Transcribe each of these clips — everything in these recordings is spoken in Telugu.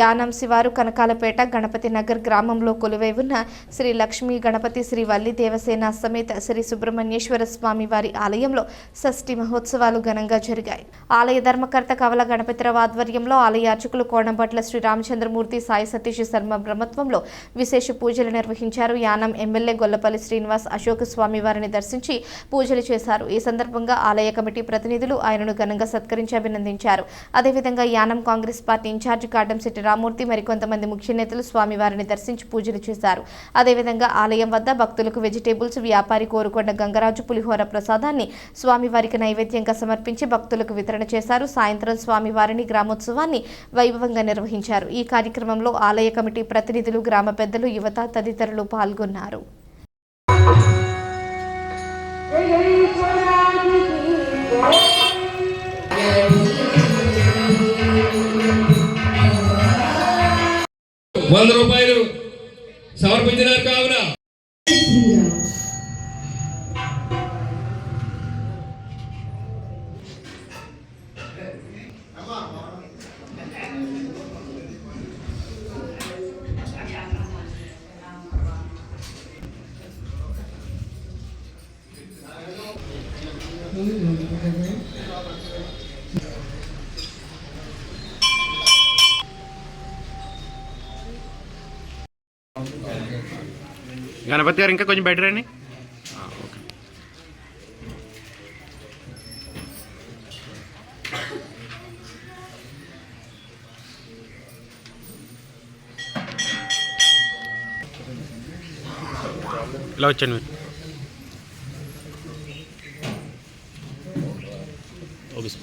యానం శివారు కనకాలపేట గణపతి నగర్ గ్రామంలో కొలువై ఉన్న శ్రీ లక్ష్మీ గణపతి శ్రీ వల్లి దేవసేన సమేత శ్రీ సుబ్రహ్మణ్యేశ్వర స్వామి వారి ఆలయంలో షష్ఠి మహోత్సవాలు ఘనంగా జరిగాయి. ఆలయ ధర్మకర్త కవల గణపతిరావు ఆధ్వర్యంలో ఆలయ అర్చకులు కోణంపట్ల శ్రీ రామచంద్రమూర్తి సాయి సతీష్ శర్మ బ్రహ్మత్వంలో విశేష పూజలు నిర్వహించారు. యానం ఎమ్మెల్యే గొల్లపల్లి శ్రీనివాస్ అశోక్ స్వామి వారిని దర్శించి పూజలు చేశారు. ఈ సందర్భంగా ఆలయ కమిటీ ప్రతినిధులు ఆయనను ఘనంగా సత్కరించి అభినందించారు. అదేవిధంగా యానం కాంగ్రెస్ పార్టీ ఇన్ఛార్జి కాటంశెట్టి రామూర్తి మరికొంతమంది ముఖ్య నేతలు స్వామివారిని దర్శించి పూజలు చేశారు. అదేవిధంగా ఆలయం వద్ద భక్తులకు వెజిటేబుల్స్ వ్యాపారి కోరుకొండ గంగరాజు పులిహోర ప్రసాదాన్ని స్వామివారికి నైవేద్యంగా సమర్పించి భక్తులకు వితరణ చేశారు. సాయంత్రం స్వామివారిని గ్రామోత్సవాన్ని వైభవంగా నిర్వహించారు. ఈ కార్యక్రమంలో ఆలయ కమిటీ ప్రతినిధులు గ్రామ పెద్దలు యువత తదితరులు పాల్గొన్నారు. వంద రూపాయలు సమర్పించినారు కావున. గణపతి గారు ఇంకా కొంచెం బెటర్ అండి ఓకే. ఇలా వచ్చాను మీరు. Okay sir.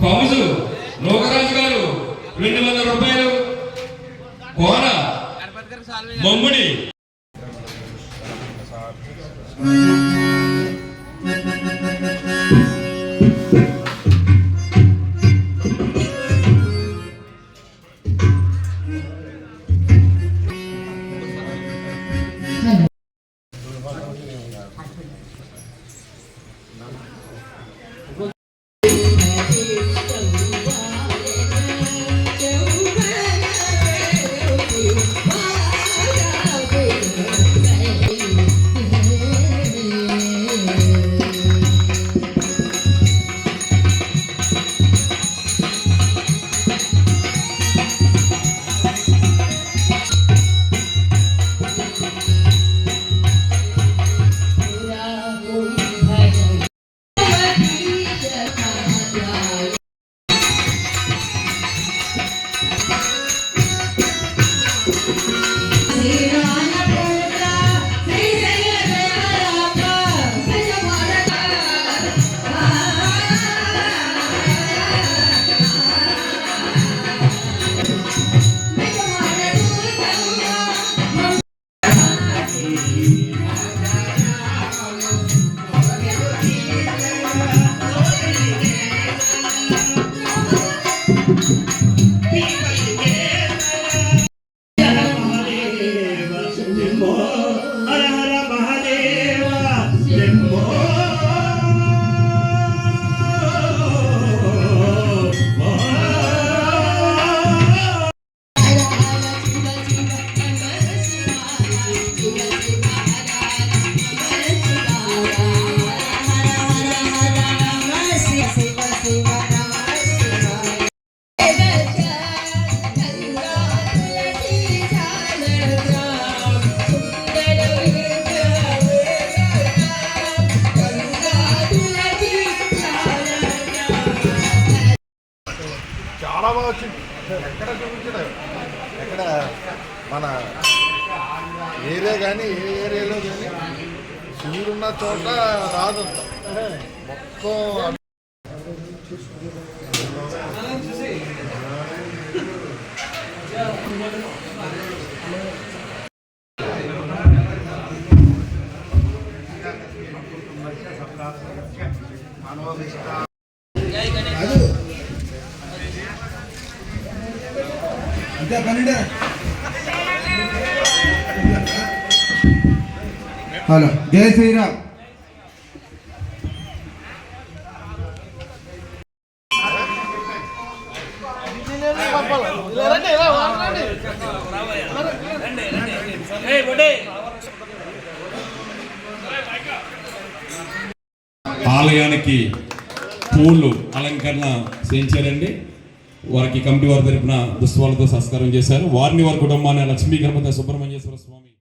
కౌసు లోకరాజు గారు రెండు వందల రూపాయలు కోన మన ఏరియా కానీ ఏ ఏరియాలో కానీ శివుడున్న చోట రాదు మొత్తం పన్నెండు. హలో జై శ్రీరామ్. ఆలయానికి పూలు అలంకరణ చేయించారండి. వారికి కమిటీ వారి తరఫున దుస్తువాలతో సంస్కారం చేశారు. వారిని వారి కుటుంబాన్ని లక్ష్మీ గణపతి సుబ్రహ్మణ్యేశ్వర స్వామి